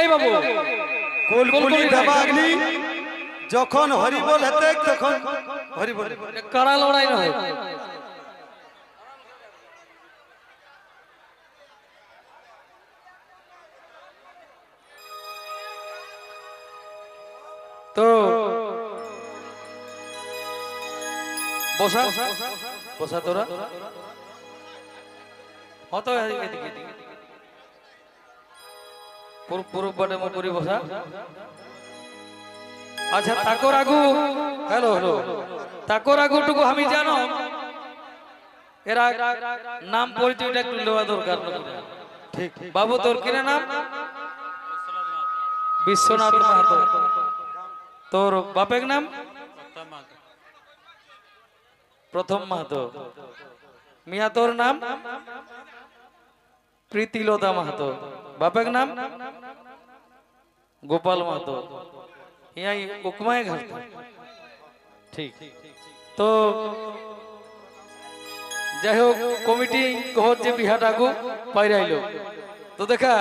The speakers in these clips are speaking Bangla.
এই বাবু। কুলকুলি দেবাগ্নি যখন হরিবল হেতে তখন হরিবল কাড়া লড়াই নয়? তো বসা। বসা তোরা। হত এদিকে এদিকে। এদিকে। পুরো পুরো বসা। আচ্ছা তাকর আগু হ্যালো হ্যালো তাকর আগুটুকু আমি জানো। এরা নাম পরিচয়টা একটু নেওয়া দরকার ঠিক। বাবু তোর কিনা নাম? বিশ্বনাথ মাহাতো। তোর বাপের নাম? প্রথম মাহাতো। মিয়া তোর নাম? প্রীতিলতা মাহাতো। বাপের নাম? গোপাল মাহাতো। ইয়াই উকমায় ঘাট। ঠিক। তো যাই হোক, কমিটি কহর যে বিহা বিহাটাকু পাইরাইল তো দেখা,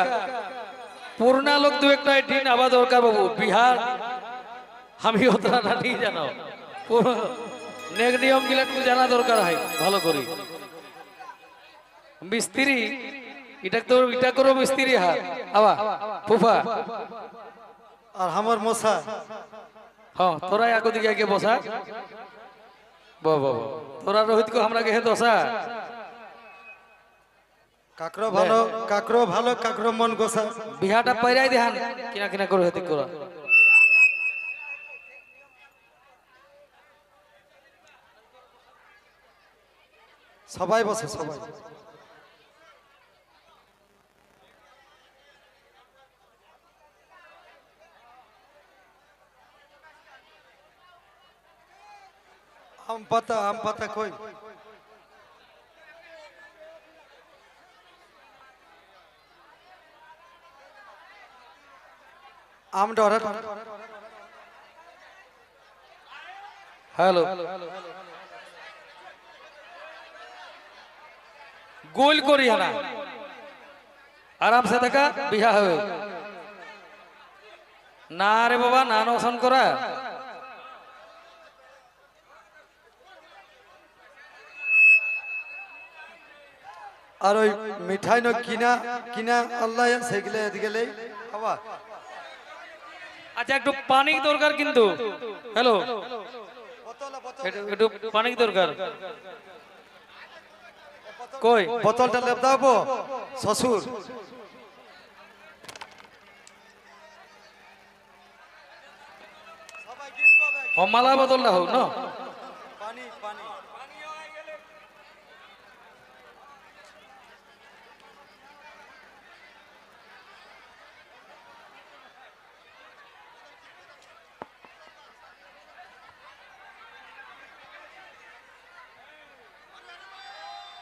পুরনা লোক দু একটা ঠিক আবার দরকার বাবু, বিহার, আমি অতটা ঠিক জানো। নেক নিয়ম গিলা জানা দরকার হয়, ভালো করে। মিস্ত্রি এটা তো এটা করো মিস্ত্রি হাত আবা ফুফা। আর আমার মশা। হ্যাঁ তোরাই আগো দিকে আগে বসা। বাহ বাহ। তোরা রোহিত কো আমরা কে দশা কাকরো ভালো কাকরো ভালো কাকরো মন গোসা। বিহাটা পাইরাই দেহান। কিনা কিনা করে হেতি করা। সবাই বসে সবাই। আম পাতা আম পাতা কই আম ডরা হ্যালো গোল করি হানা আরাম সে দেখা বিহা হবে না রে বাবা না নশন করা আর ওই মিঠাই ন কিনা কিনা আল্লাহ সেগুলো লেই আবার আচ্ছা একটু পানি দরকার কিন্তু। হ্যালো। একটু পানি দরকার। কই? বোতলটা লেপ দাও শ্বশুর। মালা বদলটা হোক না?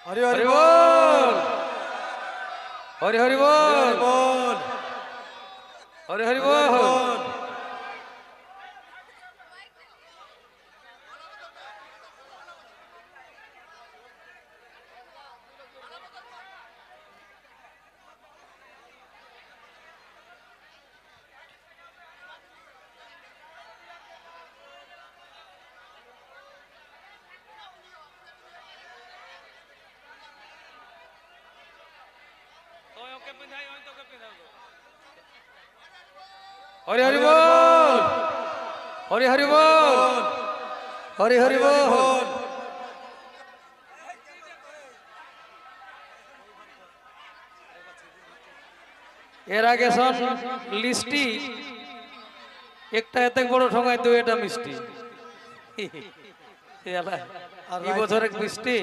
হরি হরি হরি বল বল হরি হরি বল বল হরি হরি হরি বল। হরি হরি বল। হরি হরি বল। এর আগে সব লিস্টি একটা এত বড় ঠোঙায়, দুই এটা মিষ্টি। এই বছর এক মিষ্টি।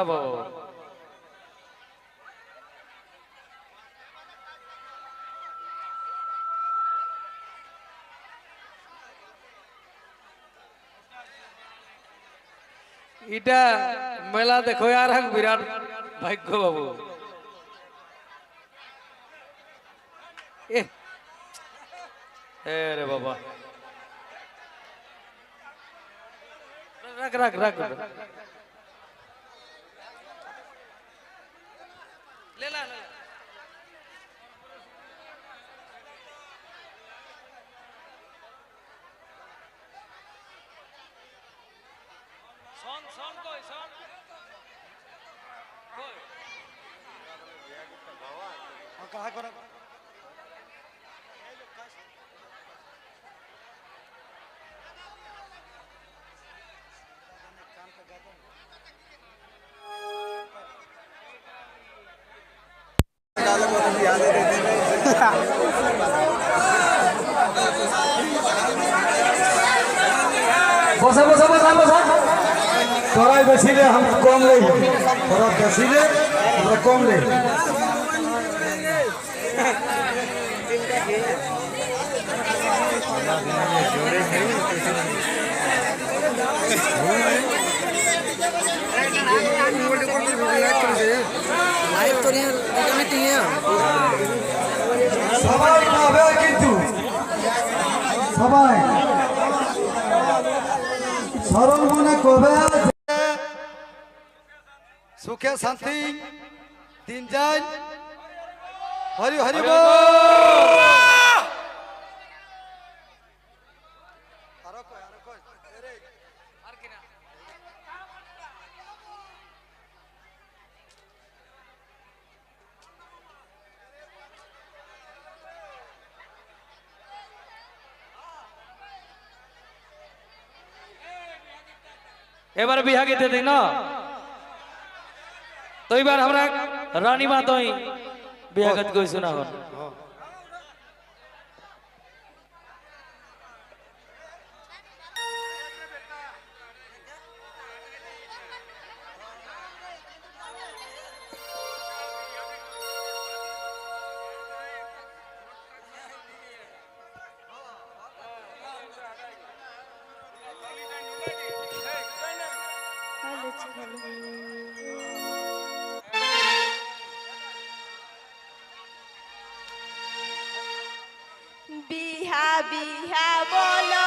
বাহ এটা মেলা দেখো আর বিরাট ভাগ্য বাবু। এ। হ্যাঁ রে বাবা। রাখ রাখ রাখ। রাখ। ले ला, তোরাই বেশিলে हम কম লে তোরা বেশিলে আমরা কম লে সুখে শান্তি। দিন যায় হরি হরি এবার বিহা গীতে দিই না? তো এবার আমরা রানী মা তই বিহা গীত কইছো না এখন? বিহা বিহা বলো